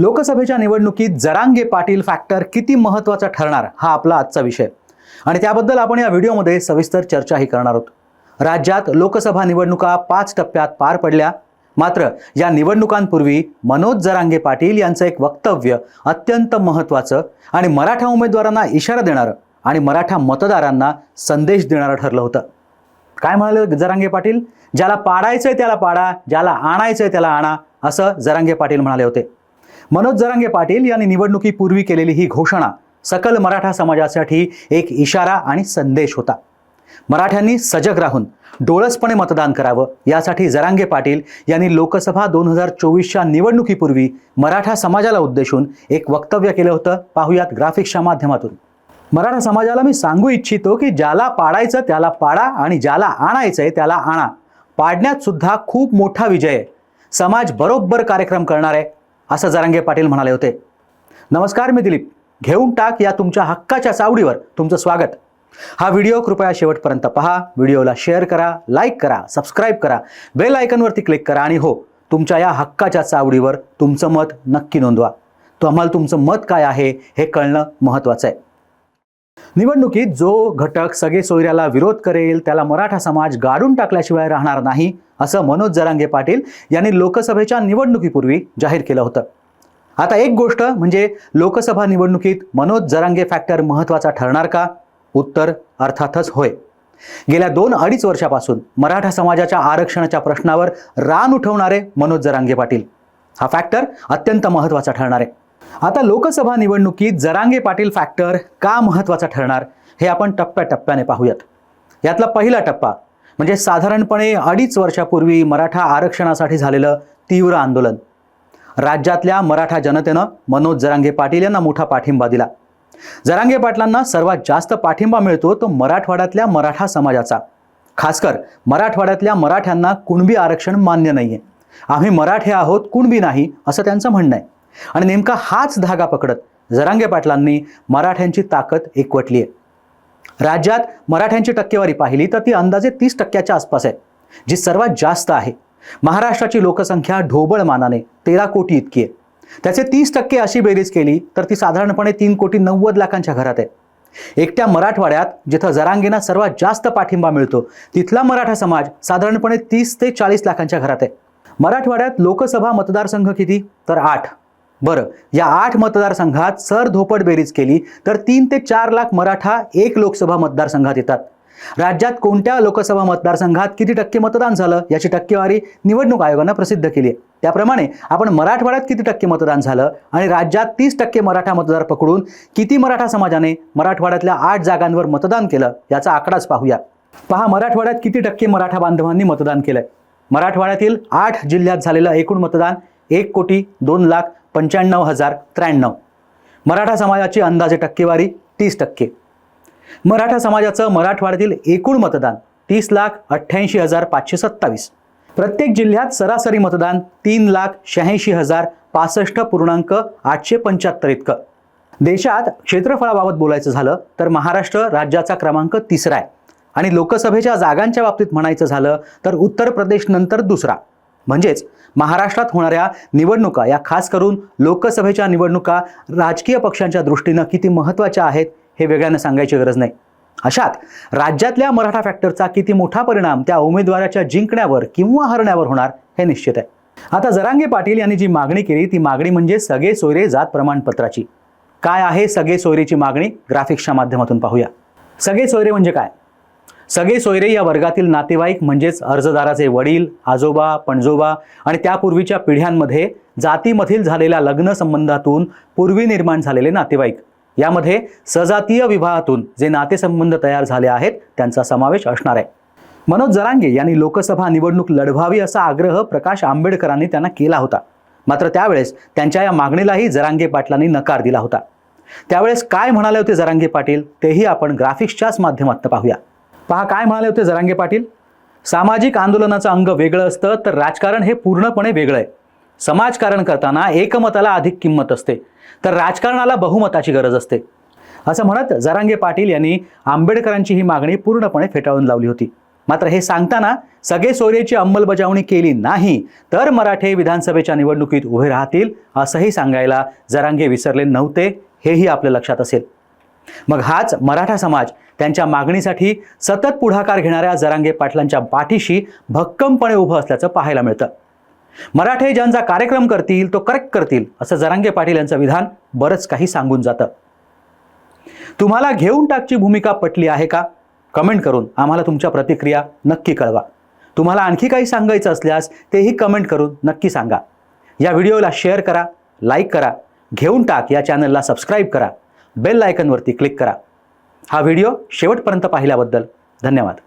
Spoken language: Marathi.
लोकसभेच्या निवडणुकीत जरांगे पाटील फॅक्टर किती महत्त्वाचा ठरणार हा आपला आजचा विषय. आणि त्याबद्दल आपण या व्हिडिओमध्ये सविस्तर चर्चाही करणार आहोत. राज्यात लोकसभा निवडणुका पाच टप्प्यात पार पडल्या. मात्र या निवडणुकांपूर्वी मनोज जरांगे पाटील यांचं एक वक्तव्य अत्यंत महत्त्वाचं आणि मराठा उमेदवारांना इशारा देणारं आणि मराठा मतदारांना संदेश देणारं ठरलं होतं. काय म्हणाले जरांगे पाटील? ज्याला पाडायचंय त्याला पाडा ज्याला आणायचंय त्याला आणा असं जरांगे पाटील म्हणाले होते. मनोज जरांगे पाटील यांनी निवडणुकीपूर्वी केलेली ही घोषणा सकल मराठा समाजासाठी एक इशारा आणि संदेश होता. मराठ्यांनी सजग राहून डोळसपणे मतदान करावं यासाठी जरांगे पाटील यांनी लोकसभा दोन हजार चोवीसच्या निवडणुकीपूर्वी मराठा समाजाला उद्देशून एक वक्तव्य केलं होतं. पाहुयात ग्राफिक्सच्या माध्यमातून. मराठा समाजाला मी सांगू इच्छितो की ज्याला पाडायचं त्याला पाडा आणि ज्याला आणायचंय त्याला आणा. पाडण्यात सुद्धा खूप मोठा विजय आहे. समाज बरोबर कार्यक्रम करणार आहे असं जरांगे पाटील म्हणाले होते. नमस्कार मी दिलीप. घेऊन टाक या तुमच्या हक्काच्या चावडीवर तुमचं स्वागत. हा व्हिडिओ कृपया शेवटपर्यंत पहा. व्हिडिओला शेअर करा लाईक करा सबस्क्राईब करा. बेल आयकनवरती क्लिक करा आणि हो तुमच्या या हक्काच्या चावडीवर तुमचं मत नक्की नोंदवा. तुम्हाला तुमचं मत काय आहे हे कळणं महत्त्वाचं आहे. निवडणुकीत जो घटक सगळे सोयऱ्याला विरोध करेल त्याला मराठा समाज गाडून टाकल्याशिवाय राहणार नाही असं मनोज जरांगे पाटील यांनी लोकसभेच्या निवडणुकीपूर्वी जाहीर केलं होतं. आता एक गोष्ट म्हणजे लोकसभा निवडणुकीत मनोज जरांगे फॅक्टर महत्त्वाचा ठरणार का? उत्तर अर्थातच होय. गेल्या दोन अडीच वर्षापासून मराठा समाजाच्या आरक्षणाच्या प्रश्नावर रान उठवणारे मनोज जरांगे पाटील. हा फॅक्टर अत्यंत महत्त्वाचा ठरणार आहे. आता लोकसभा निवडणुकीत जरांगे पाटील फॅक्टर का महत्त्वाचा ठरणार हे आपण टप्प्याटप्प्याने पाहूयात. यातला पहिला टप्पा म्हणजे साधारणपणे अडीच वर्षापूर्वी मराठा आरक्षणासाठी झालेलं तीव्र आंदोलन. राज्यातल्या मराठा जनतेनं मनोज जरांगे पाटील यांना मोठा पाठिंबा दिला. जरांगे पाटलांना सर्वात जास्त पाठिंबा मिळतो तो मराठवाड्यातल्या मराठा समाजाचा. खासकर मराठवाड्यातल्या मराठ्यांना कुणबी आरक्षण मान्य नाहीये. आम्ही मराठे आहोत कुणबी नाही असं त्यांचं म्हणणं आहे. आणि नेमका हाच धागा पकडत जरांगे पाटलांनी मराठ्यांची ताकद एकवटली आहे राज्यात मराठ्यांची टक्केवारी पाहिली तर ती अंदाजे तीस टक्क्याच्या आसपास आहे जी सर्वात जास्त आहे. महाराष्ट्राची लोकसंख्या ढोबळ मानाने तेरा कोटी इतकी आहे. त्याचे तीस टक्के अशी बेरीज केली तर ती साधारणपणे तीन कोटी नव्वद लाखांच्या घरात आहे. एकट्या मराठवाड्यात जिथं जरांगेना सर्वात जास्त पाठिंबा मिळतो तिथला मराठा समाज साधारणपणे तीस ते चाळीस लाखांच्या घरात आहे. मराठवाड्यात लोकसभा मतदारसंघ किती? तर आठ. बरं या आठ मतदारसंघात सर धोपड बेरीज केली तर तीन ते चार लाख मराठा एक लोकसभा मतदारसंघात येतात. राज्यात कोणत्या लोकसभा मतदारसंघात किती टक्के मतदान झालं याची टक्केवारी निवडणूक आयोगानं प्रसिद्ध केली आहे. त्याप्रमाणे आपण मराठवाड्यात किती टक्के मतदान झालं आणि राज्यात तीस टक्के मराठा मतदार पकडून किती मराठा समाजाने मराठवाड्यातल्या आठ जागांवर मतदान केलं याचा आकडाच पाहूया. पहा मराठवाड्यात किती टक्के मराठा बांधवांनी मतदान केलंय? मराठवाड्यातील आठ जिल्ह्यात झालेलं एकूण मतदान एक कोटी दोन लाख पंच्याण्णव हजार त्र्याण्णव. मराठा समाजाची अंदाजे टक्केवारी तीस टक्के. मराठा समाजाचं मराठवाड्यातील एकूण मतदान तीस लाख अठ्ठ्याऐंशी हजार पाचशे सत्तावीस. प्रत्येक जिल्ह्यात सरासरी मतदान तीन लाख शहाऐंशी हजार पासष्ट पूर्णांक आठशे पंच्याहत्तर इतकं. देशात क्षेत्रफळाबाबत बोलायचं झालं तर महाराष्ट्र राज्याचा क्रमांक तिसरा आहे. आणि लोकसभेच्या जागांच्या बाबतीत म्हणायचं झालं तर उत्तर प्रदेश नंतर दुसरा. म्हणजेच महाराष्ट्रात होणाऱ्या निवडणुका या खास करून लोकसभेच्या निवडणुका राजकीय पक्षांच्या दृष्टीनं किती महत्त्वाच्या आहेत हे वेगळ्यानं सांगायची गरज नाही. अशात राज्यातल्या मराठा फॅक्टरचा किती मोठा परिणाम त्या उमेदवाराच्या जिंकण्यावर किंवा हरण्यावर होणार हे निश्चित आहे. आता जरांगे पाटील यांनी जी मागणी केली ती मागणी म्हणजे सगळे सोयरे जात प्रमाणपत्राची. काय आहे सगळे सोयरेची मागणी? ग्राफिक्सच्या माध्यमातून पाहूया. सगळे सोयरे म्हणजे काय? सगळे सोयरे या वर्गातील नातेवाईक म्हणजेच अर्जदाराचे वडील आजोबा पणजोबा आणि त्यापूर्वीच्या पिढ्यांमध्ये जातीमधील झालेल्या लग्न संबंधातून पूर्वी निर्माण झालेले नातेवाईक. यामध्ये सजातीय विवाहातून जे नातेसंबंध तयार झाले आहेत त्यांचा समावेश असणार आहे. मनोज जरांगे यांनी लोकसभा निवडणूक लढवावी असा आग्रह प्रकाश आंबेडकरांनी त्यांना केला होता. मात्र त्यावेळेस त्यांच्या या मागणीलाही जरांगे पाटलांनी नकार दिला होता. त्यावेळेस काय म्हणाले होते जरांगे पाटील? तेही आपण ग्राफिक्सच्याच माध्यमातून पाहूया. पहा काय म्हणाले होते जरांगे पाटील? सामाजिक आंदोलनाचं अंग वेगळं असतं तर राजकारण हे पूर्णपणे वेगळं आहे. समाजकारण करताना एकमताला अधिक किंमत असते तर राजकारणाला बहुमताची गरज असते. असं म्हणत जरांगे पाटील यांनी आंबेडकरांची ही मागणी पूर्णपणे फेटाळून लावली होती. मात्र हे सांगताना सगळे सोयरेची अंमलबजावणी केली नाही तर मराठे विधानसभेच्या निवडणुकीत उभे राहतील असंही सांगायला जरांगे विसरले नव्हते हेही आपल्या लक्षात असेल. मग हाच मराठा समाज त्यांच्या मागणीसाठी सतत पुढाकार घेणाऱ्या जरांगे पाटलांच्या पाठीशी भक्कमपणे उभं असल्याचं पाहायला मिळतं. मराठे ज्यांचा कार्यक्रम करतील तो करेक्ट करतील असं जरांगे पाटील यांचं विधान बरंच काही सांगून जातं. तुम्हाला घेऊन टाकची भूमिका पटली आहे का? कमेंट करून आम्हाला तुमच्या प्रतिक्रिया नक्की कळवा. तुम्हाला आणखी काही सांगायचं असल्यास तेही कमेंट करून नक्की सांगा. या व्हिडिओला शेअर करा लाईक करा घेऊन टाक या चॅनलला सबस्क्राईब करा. बेल आयकनवरती क्लिक करा. हा व्हिडिओ शेवटपर्यंत पाहिल्याबद्दल धन्यवाद.